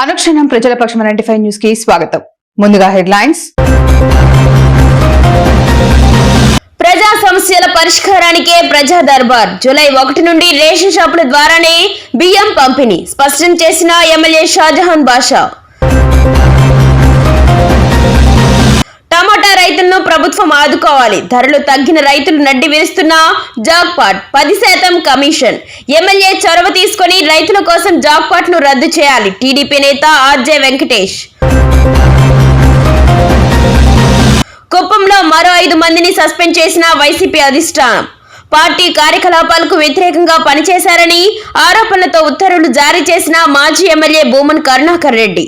అనుక్షణం ప్రజల పక్షం ninety five న్యూస్కి స్వాగతం. ముందుగా హెడ్లైన్స్. ప్రజా సమస్యల పరిష్కారానికే ప్రజా దర్బార్. జూలై ఒకటి నుండి రేషన్ షాపుల ద్వారానే బియ్యం పంపిణీ. స్పష్టం చేసిన ఎమ్మెల్యే షాజహాన్ బాషా. రైతులను ప్రభుత్వం ఆదుకోవాలి. ధరలు తగ్గిన రైతులు నడ్డి విరుస్తున్న జాక్పాట్ పది శాతం కమిషన్. ఎమ్మెల్యే చొరవ తీసుకొని రైతుల కోసం జాక్పాట్ను రద్దు చేయాలి. టీడీపీ నేత ఆర్జే వెంకటేష్. కుప్పంలో మరో ఐదు మందిని సస్పెండ్ చేసిన వైసీపీ అధిష్టానం. పార్టీ కార్యకలాపాలకు వ్యతిరేకంగా పనిచేశారని ఆరోపణలతో ఉత్తర్వులు జారీ చేసిన మాజీ ఎమ్మెల్యే భూమన్ కరుణాకర్ రెడ్డి.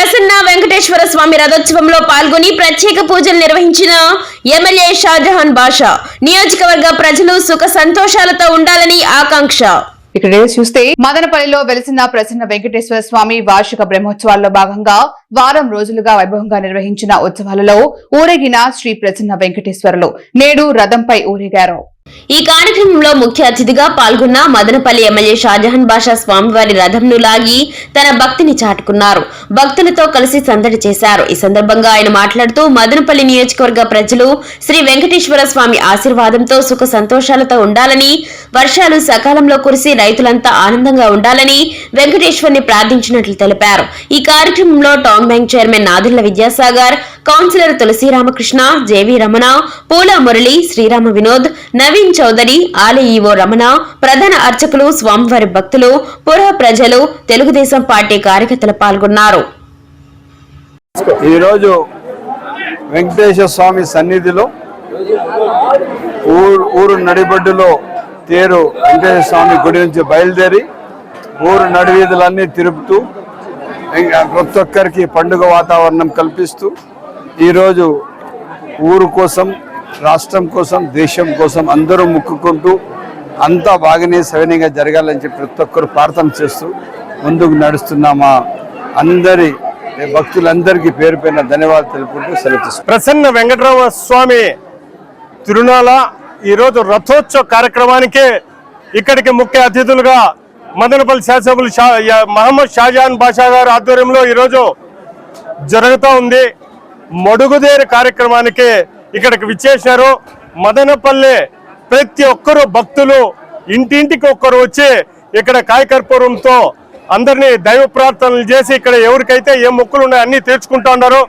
ప్రసన్న వెంకటేశ్వర స్వామి రథోత్సవంలో పాల్గొని ప్రత్యేక పూజలు నిర్వహించిన ఎమ్మెల్యే షాజహాన్ బాషా. నియోజకవర్గ ప్రజలు సుఖ సంతోషాలతో ఉండాలని ఆకాంక్ష. ఇక్కడ చూస్తే మదనపల్లిలో వెలిసిన ప్రసన్న వెంకటేశ్వర స్వామి వార్షిక బ్రహ్మోత్సవాల్లో భాగంగా వారం రోజులుగా వైభవంగా నిర్వహించిన ఉత్సవాలలో ఊరేగిన శ్రీ ప్రసన్న వెంకటేశ్వరులు నేడు రథంపై ఊరేగారు. ఈ కార్యక్రమంలో ముఖ్య అతిథిగా పాల్గొన్న మదనపల్లి ఎమ్మెల్యే షాజహాన్ బాషా స్వామివారి రథంను లాగి తన భక్తిని చాటుకున్నారు. భక్తులతో కలిసి సందడి చేశారు. ఈ సందర్భంగా ఆయన మాట్లాడుతూ మదనపల్లి నియోజకవర్గ ప్రజలు శ్రీ వెంకటేశ్వర స్వామి ఆశీర్వాదంతో సుఖ సంతోషాలతో ఉండాలని వర్షాలు సకాలంలో కురిసి రైతులంతా ఆనందంగా ఉండాలని వెంకటేశ్వర్ని ప్రార్థించినట్లు తెలిపారు. ఈ కార్యక్రమంలో town bank chairman Nadurla Vidyasagar councillor Tulasi Ramakrishna JV Ramana Poola Murali Srirama Vinod Naveen Chowdary ఆలయ రమణ ప్రధాన అర్చకులు స్వామివారి భక్తులు పుర ప్రజలు తెలుగుదేశం పార్టీ కార్యకర్తలు పాల్గొన్నారు. ఈరోజు వెంకటేశ్వర స్వామి సన్నిధిలో ఊరు ఊరు నడిబడ్డులో తేరు వెంకటేశ్వర స్వామి గుడి నుంచి బయలుదేరి ఊరు నడివీధులన్నీ తిరుపుతూ ఇంకా ప్రతి ఒక్కరికి పండుగ వాతావరణం కల్పిస్తూ ఈరోజు ఊరు కోసం రాష్ట్రం కోసం దేశం కోసం అందరూ ముక్కుకుంటూ అంతా బాగానే సవినీయంగా జరగాలని చెప్పి ప్రతి ఒక్కరు ప్రార్థన చేస్తూ ముందుకు నడుస్తున్నామా? అందరి భక్తులందరికీ పేరు పైన ధన్యవాదాలు తెలుపుకుంటూ సెలవు ప్రసన్న వెంకటరామ స్వామి తిరునాల ఈరోజు రథోత్సవ కార్యక్రమానికి ఇక్కడికి ముఖ్య అతిథులుగా మదనపల్లి శాసనసభ్యులు షా మహమ్మద్ షాజహాన్ బాషా గారి ఆధ్వర్యంలో ఈరోజు జరుగుతూ ఉంది. మడుగుదేరు కార్యక్రమానికి ఇక్కడికి విచ్చేసినారు మదనపల్లి ప్రతి ఒక్కరు భక్తులు ఇంటింటికి ఒక్కరు వచ్చి ఇక్కడ కాయకర్పూరంతో అందరినీ దైవ ప్రార్థనలు చేసి ఇక్కడ ఎవరికైతే ఏ మొక్కులు ఉన్నాయో అన్ని తీర్చుకుంటా ఉన్నారు.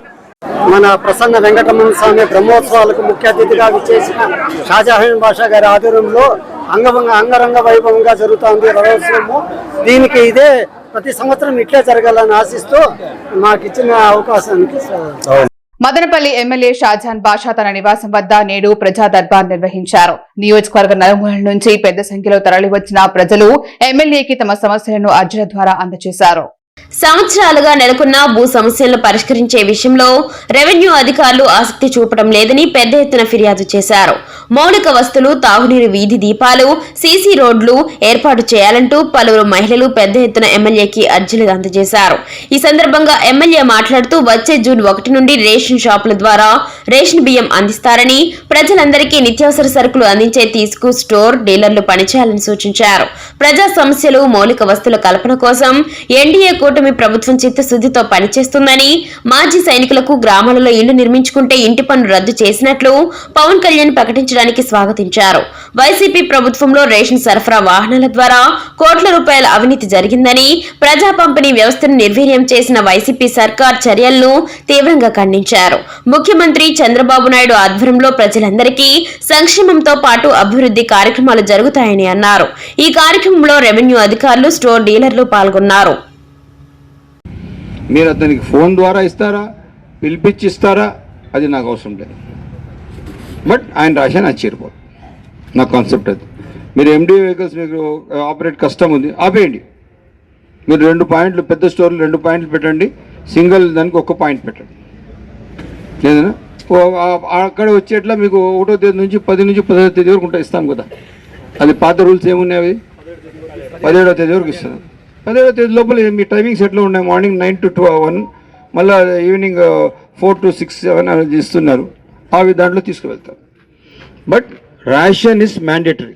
మన ప్రసన్న వెంకటరమణ స్వామి బ్రహ్మోత్సవాలకు ముఖ్య అతిథిగా విచ్చేసిన షాజహాన్ బాషా గారి ఆధ్వర్యంలో అంగభంగ అంగరంగ వైభవంగా జరుగుతోంది రథోత్సవము. దీనికి ఇదే ప్రతి సంవత్సరం ఇట్లే జరగాలని ఆశిస్తూ మాకు ఇచ్చిన అవకాశానికి. మదనపల్లి ఎమ్మెల్యే షాజాన్ బాషా తన నివాసం వద్ద నేడు ప్రజా దర్బార్ నిర్వహించారు. నియోజకవర్గ నలుమూల నుంచి పెద్ద సంఖ్యలో తరలివచ్చిన ప్రజలు ఎమ్మెల్యేకి తమ సమస్యలను అర్జీల ద్వారా అందజేశారు. సంవత్సరాలుగా నెలకొన్న భూ సమస్యలను పరిష్కరించే విషయంలో రెవెన్యూ అధికారులు ఆసక్తి చూపడం లేదని పెద్ద ఎత్తున ఫిర్యాదు చేశారు. మౌలిక వస్తువులు తాగునీరు వీధి దీపాలు సీసీ రోడ్లు ఏర్పాటు చేయాలంటూ పలువురు మహిళలు పెద్ద ఎత్తున ఎమ్మెల్యేకి అర్జీలు అందజేశారు. ఈ సందర్భంగా ఎమ్మెల్యే మాట్లాడుతూ వచ్చే జూన్ ఒకటి నుండి రేషన్ షాపుల ద్వారా రేషన్ బియ్యం అందిస్తారని ప్రజలందరికీ నిత్యావసర సరుకులు అందించే తీసుకు స్టోర్ డీలర్లు పనిచేయాలని సూచించారు. ప్రజా సమస్యలు మౌలిక వస్తువుల కల్పన కోసం ఎన్డీఏ కూటమి ప్రభుత్వం చిత్తశుద్ధితో పనిచేస్తుందని మాజీ సైనికులకు గ్రామాలలో ఇళ్ళు నిర్మించుకుంటే ఇంటి పన్ను రద్దు చేసినట్లు పవన్ కళ్యాణ్ ప్రకటించడానికి స్వాగతించారు. వైసీపీ ప్రభుత్వంలో రేషన్ సరఫరా వాహనాల ద్వారా కోట్ల రూపాయల అవినీతి జరిగిందని ప్రజా పంపిణీ వ్యవస్థను నిర్వీర్యం చేసిన వైసీపీ సర్కార్ చర్యలను తీవ్రంగా ఖండించారు. ముఖ్యమంత్రి చంద్రబాబు నాయుడు ఆధ్వర్యంలో ప్రజలందరికీ సంక్షేమంతో పాటు అభివృద్ధి కార్యక్రమాలు జరుగుతాయని అన్నారు. ఈ కార్యక్రమంలో రెవెన్యూ అధికారులు స్టోర్ డీలర్లు పాల్గొన్నారు. మీరు అతనికి ఫోన్ ద్వారా ఇస్తారా? పిలిపించి ఇస్తారా అది నాకు అవసరం లేదు. బట్ ఆయన రాశాను అది చేరిపోదు. నా కాన్సెప్ట్ అది. మీరు ఎండి వెహికల్స్ మీకు ఆపరేట్ కష్టం ఉంది. ఆపేయండి. మీరు రెండు పాయింట్లు పెద్ద స్టోర్లు రెండు పాయింట్లు పెట్టండి. సింగిల్ దానికి ఒక్క పాయింట్ పెట్టండి. లేదనా? అక్కడ వచ్చేట్లా మీకు ఒకటో తేదీ నుంచి పది నుంచి పదిహేదో తేదీ వరకు ఉంటా ఇస్తాం కదా. అది పాత రూల్స్ ఏమున్నాయి అవి? పదిహేడో తేదీ వరకు ఇస్తాను అదే తేదీ లోపల మీ టైమింగ్స్ ఎట్లా ఉన్నాయి. Morning nine to to one మళ్ళీ evening four to six seven అనేది ఇస్తున్నారు అవి దాంట్లో తీసుకువెళ్తారు బట్ రేషన్ ఇస్ మ్యాండేటరీ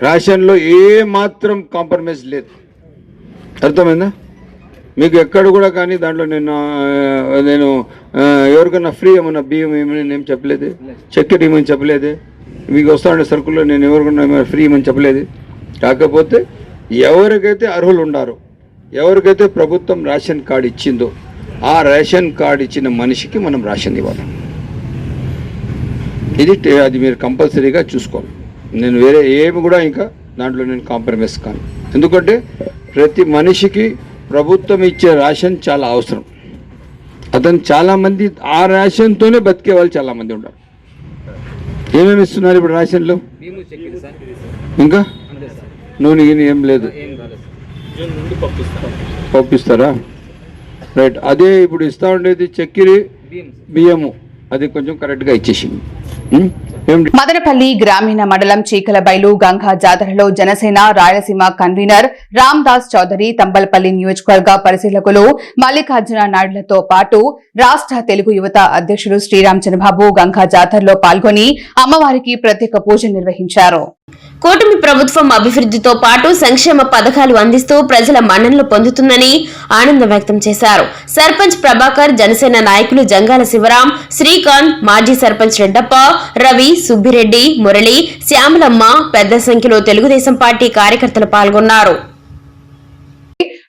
రేషన్లో ఏ మాత్రం కాంప్రమైజ్ లేదు. అర్థమైందా? మీకు ఎక్కడ కూడా కానీ దాంట్లో నేను uh, నేను uh, ఎవరికైనా ఫ్రీ ఏమన్నా బియ్యం ఏమని నేను చెప్పలేదు? చక్కెర ఏమని చెప్పలేదు? మీకు వస్తా ఉండే సరుకుల్లో నేను ఎవరికన్నా ఏమైనా ఫ్రీ ఏమని చెప్పలేదు? కాకపోతే ఎవరికైతే అర్హులు ఉండారో ఎవరికైతే ప్రభుత్వం రేషన్ కార్డు ఇచ్చిందో ఆ రేషన్ కార్డు ఇచ్చిన మనిషికి మనం రేషన్ ఇవ్వాలి. ఇది అది మీరు కంపల్సరీగా చూసుకోవాలి. నేను వేరే ఏమి కూడా ఇంకా దాంట్లో నేను కాంప్రమైజ్ కాను. ఎందుకంటే ప్రతి మనిషికి ప్రభుత్వం ఇచ్చే రేషన్ చాలా అవసరం. అతను చాలామంది ఆ రేషన్తోనే బతికే వాళ్ళు చాలామంది ఉన్నారు ఏమేమి ఇస్తున్నారు ఇప్పుడు రేషన్లో? ఇంకా? నూనె గిన్నె ఏం లేదు. పంపిస్తారా? రైట్ అదే ఇప్పుడు ఇస్తా ఉండేది చక్కెర బియ్యము. అది కొంచెం కరెక్ట్గా ఇచ్చేసింది. మదనపల్లి గ్రామీణ మండలం చీకలబైలు గంగా జాతరలో జనసేన రాయలసీమ కన్వీనర్ రామ్ దాస్ చౌదరి తంబలపల్లి నియోజకవర్గ పరిశీలకులు మల్లికార్జున నాయుడులతో పాటు రాష్ట్ర తెలుగు యువత అధ్యక్షుడు శ్రీరామ్ చంద్రబాబు గంగా జాతరలో పాల్గొని అమ్మవారికి ప్రత్యేక పూజలు నిర్వహించారు. కూటమి ప్రభుత్వం అభివృద్ధితో పాటు సంక్షేమ పథకాలు అందిస్తూ ప్రజల మన్ననలు పొందుతుందని ఆనందం వ్యక్తం చేశారు. సర్పంచ్ ప్రభాకర్ జనసేన నాయకులు జంగాల శివరాం శ్రీకాంత్ మాజీ సర్పంచ్ రెడ్డప్ప రవి సుబ్బిరెడ్డి మురళి శ్యామలమ్మ పెద్ద సంఖ్యలో తెలుగుదేశం పార్టీ కార్యకర్తలు పాల్గొన్నారు.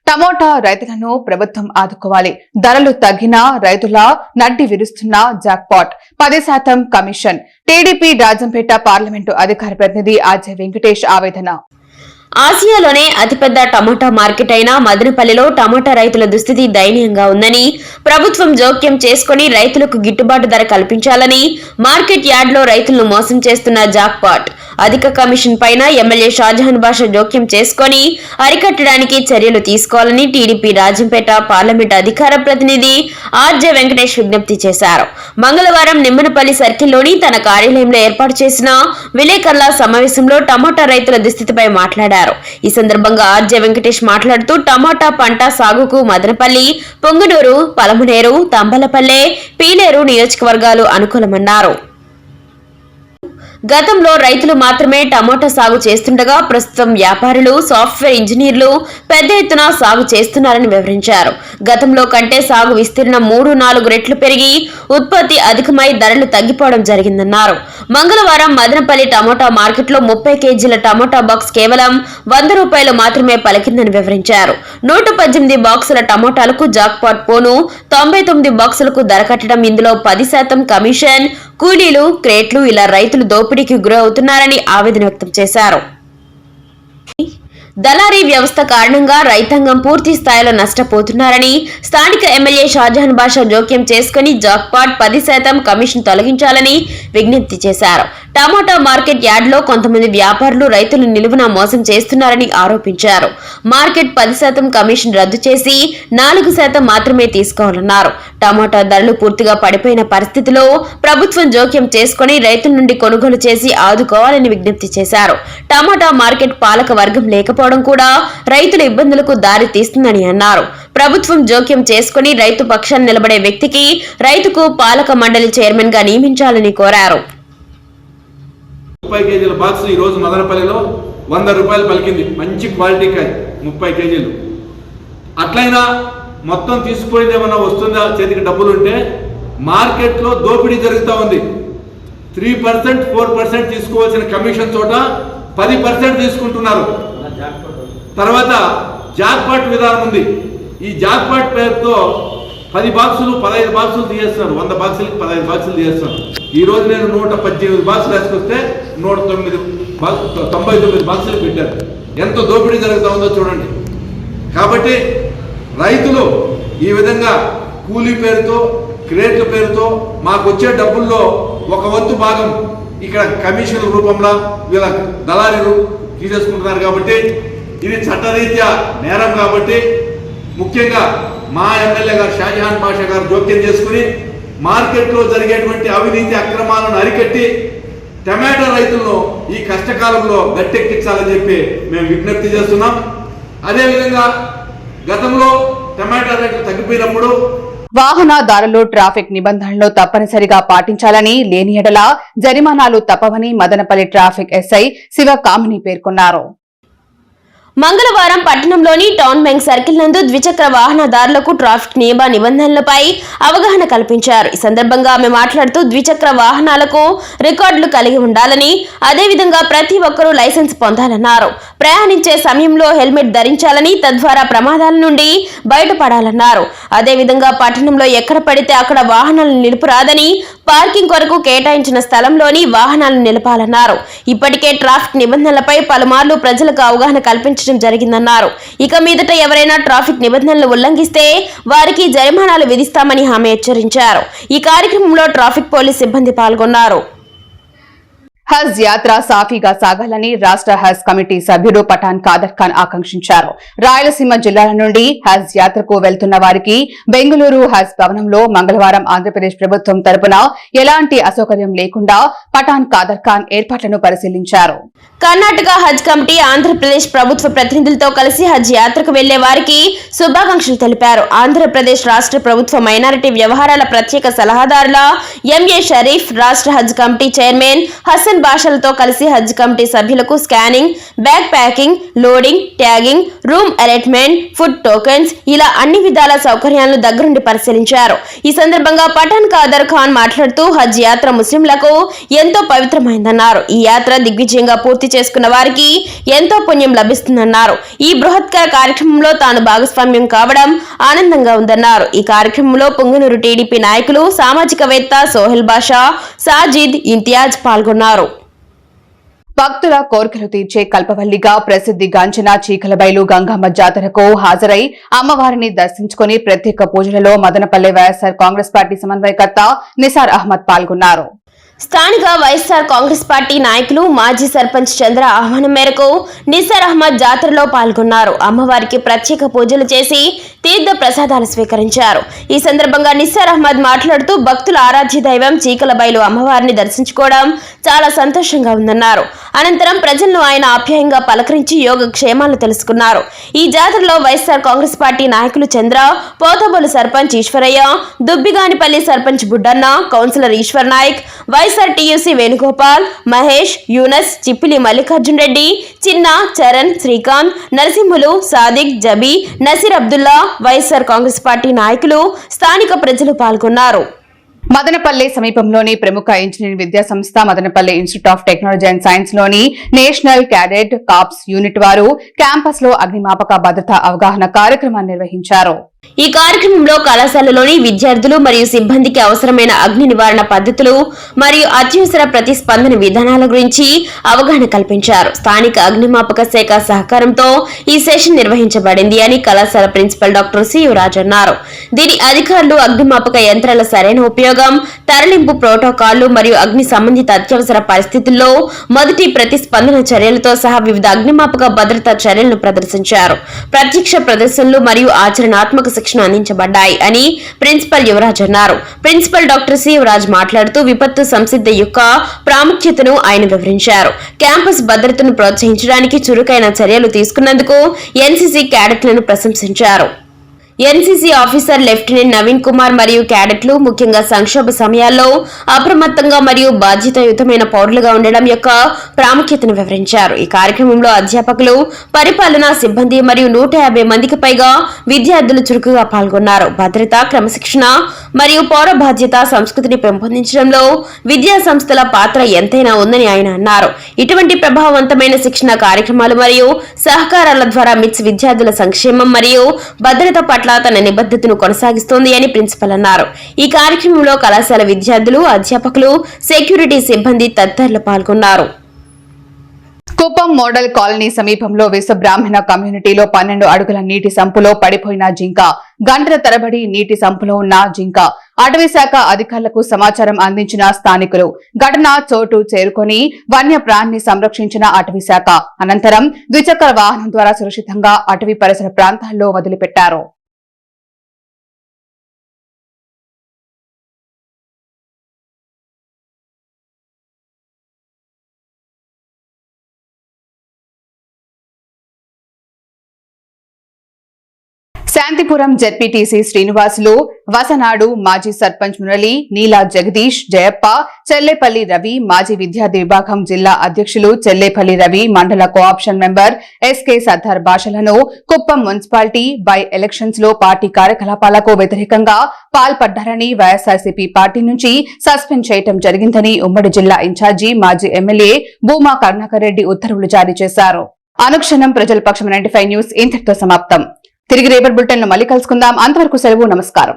టమోటా రైతులను ప్రభుత్వం ఆదుకోవాలి. ధరలు తగ్గినా రైతుల నడ్డి విరుస్తున్న జాక్పాట్. పది శాతం కమిషన్. టీడీపీ రాజంపేట పార్లమెంటు అధికార ప్రతినిధి అజయ్ వెంకటేష్ ఆవేదన. ఆసియాలోనే అతిపెద్ద టమోటా మార్కెట్ అయిన మదనపల్లిలో టమోటా రైతుల దుస్థితి దయనీయంగా ఉందని ప్రభుత్వం జోక్యం చేసుకుని రైతులకు గిట్టుబాటు ధర కల్పించాలని మార్కెట్ యార్డ్లో రైతులను మోసం చేస్తున్న జాక్పాట్. అధిక కమిషన్ పైన ఎమ్మెల్యే షాజహాన్ బాషా జోక్యం చేసుకుని అరికట్టడానికి చర్యలు తీసుకోవాలని టీడీపీ రాజంపేట పార్లమెంట్ అధికార ప్రతినిధి ఆర్జే వెంకటేష్ విజ్ఞప్తి చేశారు. మంగళవారం నిమ్మనపల్లి సర్కిల్లోని తన కార్యాలయంలో ఏర్పాటు చేసిన విలేకరుల సమావేశంలో టమోటా రైతుల దుస్థితిపై మాట్లాడారు. ఈ సందర్భంగా ఆర్జే వెంకటేష్ మాట్లాడుతూ టమాటా పంట సాగుకు మదనపల్లి పొంగునూరు పలమనేరు తంబలపల్లె పీలేరు నియోజకవర్గాలు అనుకూలమన్నారు. గతంలో రైతులు మాత్రమే టమోటా సాగు చేస్తుండగా ప్రస్తుతం వ్యాపారులు సాఫ్ట్వేర్ ఇంజనీర్లు పెద్ద ఎత్తున సాగు చేస్తున్నారని వివరించారు. గతంలో కంటే సాగు విస్తీర్ణం మూడు నాలుగు రెట్లు పెరిగి ఉత్పత్తి అధికమై ధరలు తగ్గిపోవడం జరిగిందన్నారు. మంగళవారం మదనపల్లి టమోటా మార్కెట్లో ముప్పై కేజీల టమోటా బాక్స్ కేవలం వంద రూపాయలు మాత్రమే పలికిందని వివరించారు. నూట పద్దెనిమిది బాక్సుల టమోటాలకు జాక్పాట్ పోను తొంభై తొమ్మిది బాక్సులకు ధర కట్టడం ఇందులో పది శాతం కమిషన్ కూలీలు క్రేట్లు ఇలా రైతులు దోపిడీకి గురవుతున్నారని ఆవేదన వ్యక్తం చేశారు. దళారీ వ్యవస్థ కారణంగా రైతాంగం పూర్తి స్థాయిలో నష్టపోతున్నారని స్థానిక ఎమ్మెల్యే షాజహాన్ బాషా జోక్యం చేసుకుని జాక్పాట్ పది శాతం కమిషన్ తొలగించాలని విజ్ఞప్తి చేశారు. టమాటా మార్కెట్ యార్డ్లో కొంతమంది వ్యాపారులు రైతులు నిలువున మోసం చేస్తున్నారని ఆరోపించారు. మార్కెట్ పది శాతం కమిషన్ రద్దు చేసి నాలుగు శాతం మాత్రమే తీసుకోవాలన్నారు. టమాటా ధరలు పూర్తిగా పడిపోయిన పరిస్థితిలో ప్రభుత్వం జోక్యం చేసుకుని రైతుల నుండి కొనుగోలు చేసి ఆదుకోవాలని విజ్ఞప్తి చేశారు. టమాటా మార్కెట్ పాలక వర్గం లేకపోతే లేకపోవడం కూడా రైతుల ఇబ్బందులకు దారి తీస్తుందని అన్నారు. ప్రభుత్వం జోక్యం చేసుకుని రైతు పక్షాన్ని నిలబడే వ్యక్తికి రైతుకు పాలక మండలి చైర్మన్గా నియమించాలని కోరారు. ముప్పై కేజీల బాక్స్ ఈ రోజు మదనపల్లిలో వంద రూపాయలు పలికింది. మంచి క్వాలిటీ కాయ ముప్పై కేజీలు. అట్లయినా మొత్తం తీసుకుపోయింది ఏమన్నా వస్తుందా? చేతికి డబ్బులు ఉంటే మార్కెట్లో దోపిడీ జరుగుతూ ఉంది. త్రీ పర్సెంట్ ఫోర్ పర్సెంట్ తీసుకోవాల్సిన కమిషన్ చోట పది పర్సెంట్ తీసుకుంటున్నారు. తర్వాత జాక్పాట్ విధానం ఉంది. ఈ జాక్పాట్ పేరుతో పది బాక్సులు పదహైదు బాక్సులు తీయేస్తున్నారు వంద బాక్సులకి పదహైదు బాక్సులు తీయేస్తున్నారు ఈ రోజు నేను నూట పద్దెనిమిది బాక్సులు వేసుకొస్తే నూట తొమ్మిది బాక్స్ తొంభై తొమ్మిది బాక్సులు పెట్టారు. ఎంత దోపిడీ జరుగుతూ ఉందో చూడండి. కాబట్టి రైతులు ఈ విధంగా కూలీ పేరుతో క్రేట్ల పేరుతో మాకు వచ్చే డబ్బుల్లో ఒక వంతు భాగం ఇక్కడ కమిషన్ రూపంలో వీళ్ళ దళారీలు తీసేసుకుంటున్నారు కాబట్టి ఇది చట్టరీత్యా నేరం కాబట్టి ముఖ్యంగా మా ఎమ్మెల్యే గారు షాజహాన్ పాషా గారు జోక్యం చేసుకుని మార్కెట్లో జరిగేటువంటి అవినీతి అక్రమాలను అరికట్టి టమాటో రైతులను ఈ కష్టకాలంలో గట్టెక్కించాలని చెప్పి మేము విజ్ఞప్తి చేస్తున్నాం. అదేవిధంగా గతంలో టమాటా రేట్లు తగ్గిపోయినప్పుడు వాహనదారులు ట్రాఫిక్ నిబంధనలు తప్పనిసరిగా పాటించాలని లేని ఎడల జరిమానాలు తప్పవని మదనపల్లి ట్రాఫిక్ ఎస్ఐ శివ కామిని పేర్కొన్నారు. మంగళవారం పట్టణంలోని టౌన్ బ్యాంక్ సర్కిల్ నందు ద్విచక్ర వాహనదారులకు ట్రాఫిక్ నియమ నిబంధనలపై అవగాహన కల్పించారు. ఈ సందర్భంగా ఆమె మాట్లాడుతూ ద్విచక్ర వాహనాలకు రికార్డులు కలిగి ఉండాలని అదేవిధంగా ప్రతి ఒక్కరూ లైసెన్స్ పొందాలన్నారు. ప్రయాణించే సమయంలో హెల్మెట్ ధరించాలని తద్వారా ప్రమాదాల నుండి బయటపడాలన్నారు. అదేవిధంగా పట్టణంలో ఎక్కడ పడితే అక్కడ వాహనాలను నిలుపురాదని పార్కింగ్ కొరకు కేటాయించిన స్థలంలోని వాహనాలు నిలపాలన్నారు. ఇప్పటికే ట్రాఫిక్ నిబంధనలపై పలుమార్లు ప్రజలకు అవగాహన కల్పించడం జరిగిందన్నారు. ఇక మీదట ఎవరైనా ట్రాఫిక్ నిబంధనలు ఉల్లంఘిస్తే వారికి జరిమానాలు విధిస్తామని హామీ హెచ్చరించారు. ఈ కార్యక్రమంలో ట్రాఫిక్ పోలీస్ సిబ్బంది పాల్గొన్నారు. హజ్ యాత్ర సాఫీగా సాగాలని రాష్ట్ర హజ్ కమిటీ సభ్యుడు పఠాన్ కాదర్ ఖాన్ ఆకాంక్షించారు. రాయలసీమ జిల్లాల నుండి హజ్ యాత్రకు వెళ్తున్న వారికి బెంగళూరు హజ్ భవనంలో మంగళవారం ఆంధ్రప్రదేశ్ ప్రభుత్వం తరపున ఎలాంటి అసౌకర్యం లేకుండా పఠాన్ కాదర్ ఖాన్ ఏర్పాట్లను పరిశీలించారు. కర్ణాటక హజ్ కమిటీ ఆంధ్రప్రదేశ్ ప్రభుత్వ ప్రతినిధులతో కలిసి హజ్ యాత్రకు వెళ్ళే వారికి శుభాకాంక్షలు తెలిపారు. ఆంధ్రప్రదేశ్ రాష్ట్ర ప్రభుత్వ మైనారిటీ వ్యవహారాల ప్రత్యేక సలహాదారుల ఎంఏ షరీఫ్ రాష్ట్ర హజ్ కమిటీ చైర్మన్ హసన్ భాషలతో కలిసి హజ్ కమిటీ సభ్యులకు scanning bag packing loading tagging room allotment food tokens ఇలా అన్ని విధాల సౌకర్యాలను దగ్గరుండి పరిశీలించారు. ఈ సందర్భంగా పఠాన్ కాదర్ ఖాన్ మాట్లాడుతూ హజ్ యాత్ర ముస్లింలకు ఎంతో పవిత్రమైందన్నారు. ఈ యాత్ర దిగ్విజయంగా పూర్తి చేసుకున్న వారికి ఎంతో పుణ్యం లభిస్తుందన్నారు. ఈ బృహత్కర కార్యక్రమంలో తాను భాగస్వామ్యం కావడం ఆనందంగా ఉందన్నారు. ఈ కార్యక్రమంలో పొంగునూరు టీడీపీ నాయకులు సామాజికవేత్త సోహెల్ బాషా సాజిద్ ఇంతియాజ్ పాల్గొన్నారు. భక్తుల కోరికలు తీర్చే కల్పవల్లిగా ప్రసిద్ధి గాంచిన చీకలబైలు గంగమ్మ జాతరకు హాజరై అమ్మవారిని దర్శించుకుని ప్రత్యేక పూజలలో మదనపల్లె వైఎస్సార్ కాంగ్రెస్ పార్టీ సమన్వయకర్త నిసార్ అహ్మద్ పాల్గొన్నారు. స్థానిక వైఎస్ఆర్ కాంగ్రెస్ పార్టీ నాయకులు మాజీ సర్పంచ్ చంద్ర ఆహ్వానం మేరకు నిసార్ అహ్మద్ జాతరలో పాల్గొన్నారు. అమ్మవారికి ప్రత్యేక పూజలు చేసి తీర్థ ప్రసాదాలు స్వీకరించారు. ఈ సందర్భంగా నిస్సార్ అహ్మద్ మాట్లాడుతూ భక్తుల ఆరాధ్య దైవం చీకల బయలు అమ్మవారిని దర్శించుకోవడం చాలా సంతోషంగా ఉందన్నారు. అనంతరం ప్రజలను ఆయన ఆప్యాయంగా పలకరించి యోగ క్షేమాలు తెలుసుకున్నారు. ఈ జాతరలో వైఎస్ఆర్ కాంగ్రెస్ పార్టీ నాయకులు Chandra Pothabolu sarpanch Eswaraiah Dubbiganipalli sarpanch Buddanna councillor Eswar Naik YSR TUC Venugopal Mahesh Yunus Chippili Mallikarjun Reddy Chinna Charan Srikanth Narasimhulu Sadiq Jabi Naseer Abdullah YSR Congress party నాయకులు స్థానిక ప్రజలు పాల్గొన్నారు. మదనపల్లె సమీపంలోని ప్రముఖ ఇంజనీరింగ్ విద్యా సంస్థ Madanapalle institute of technology and సైన్స్లోని national cadet corps unit వారు క్యాంపస్లో అగ్నిమాపక భద్రతా అవగాహన కార్యక్రమాన్ని నిర్వహించారు. ఈ కార్యక్రమంలో కళాశాలలోని విద్యార్థులు మరియు సిబ్బందికి అవసరమైన అగ్ని నివారణ పద్ధతులు మరియు అత్యవసర ప్రతిస్పందన విధానాల గురించి అవగాహన కల్పించారు. స్థానిక అగ్నిమాపక శాఖ సహకారంతో ఈ సెషన్ నిర్వహించబడింది అని కళాశాల ప్రిన్సిపల్ డాక్టర్ సియురాజ్ అన్నారు. దీని అధికారులు అగ్నిమాపక యంత్రాల సరైన ఉపయోగం తరలింపు ప్రోటోకాల్లు మరియు అగ్ని సంబంధిత అత్యవసర పరిస్థితుల్లో మొదటి ప్రతిస్పందన చర్యలతో సహా వివిధ అగ్నిమాపక భద్రతా చర్యలను ప్రదర్శించారు. ప్రత్యక్ష ప్రదర్శనలు మరియు ఆచరణాత్మక శిక్షణ అందించబడ్డాయి అని ప్రిన్సిపల్ యువరాజ్ అన్నారు. ప్రిన్సిపల్ డాక్టర్ సి యువరాజ్ మాట్లాడుతూ విపత్తు సంసిద్ధ యొక్క ప్రాముఖ్యతను ఆయన వివరించారు. క్యాంపస్ భద్రతను ప్రోత్సహించడానికి చురుకైన చర్యలు తీసుకున్నందుకు ఎన్సీసీ క్యాడెట్లను ప్రశంసించారు. NCC officer lieutenant Naveen Kumar మరియు క్యాడెట్లు ముఖ్యంగా సంక్షోభ సమయాల్లో అప్రమత్తంగా మరియు బాధ్యతాయుతమైన పౌరులుగా ఉండడం యొక్క ప్రాముఖ్యతను వివరించారు. ఈ కార్యక్రమంలో అధ్యాపకులు పరిపాలనా సిబ్బంది మరియు నూట యాభై మందికి పైగా విద్యార్థులు చురుకుగా పాల్గొన్నారు. భద్రత క్రమశిక్షణ మరియు పౌర బాధ్యత సంస్కృతిని పెంపొందించడంలో విద్యా సంస్థల పాత్ర ఎంతైనా ఉందని ఆయన అన్నారు. ఇటువంటి ప్రభావవంతమైన శిక్షణ కార్యక్రమాలు మరియు సహకారాల ద్వారా మిట్స్ విద్యార్థుల సంక్షేమం మరియు భద్రత పట్ల పట్ల తన నిబద్ధతను కొనసాగిస్తోంది అని ప్రిన్సిపల్ అన్నారు. ఈ కార్యక్రమంలో కళాశాల విద్యార్థులు అధ్యాపకులు సెక్యూరిటీ సిబ్బంది తదితరులు పాల్గొన్నారు. కుప్పం మోడల్ కాలనీ సమీపంలో విశ్వ బ్రాహ్మణ కమ్యూనిటీలో పన్నెండు అడుగుల నీటి సంపులో పడిపోయిన జింక గంటల తరబడి నీటి సంపులో ఉన్న జింక అటవీ శాఖ అధికారులకు సమాచారం అందించిన స్థానికులు ఘటన చోటు చేరుకొని వన్యప్రాణిని సంరక్షించిన అటవీ శాఖ అనంతరం ద్విచక్ర వాహనం ద్వారా సురక్షితంగా అటవీ పరిసర ప్రాంతాల్లో వదిలిపెట్టారు. శాంతిపురం జెడ్పీటీసీ శ్రీనివాసులు వసనాడు మాజీ సర్పంచ్ మురళి నీలా జగదీష్ జయప్ప చెల్లేపల్లి రవి మాజీ విద్యార్థి విభాగం జిల్లా అధ్యక్షులు చెల్లేపల్లి రవి మండల కోఆప్షన్ మెంబర్ ఎస్కే సర్దార్ భాషలను కుప్పం మున్సిపాలిటీ బై ఎలక్షన్స్లో పార్టీ కార్యకలాపాలకు వ్యతిరేకంగా పాల్పడ్డారని వైఎస్ఆర్సీపీ పార్టీ నుంచి సస్పెండ్ చేయడం జరిగిందని ఉమ్మడి జిల్లా ఇన్ఛార్జి మాజీ ఎమ్మెల్యే భూమా కరుణాకర్ రెడ్డి ఉత్తర్వులు జారీ చేశారు. అనుక్షణం ప్రజల పక్షం నైన్టీ న్యూస్ ఇంతటితో సమాప్తం. తిరిగి రేపటి బులెటిన్లో మళ్ళీ కలుసుకుందాం. అంతవరకు సెలవు నమస్కారం.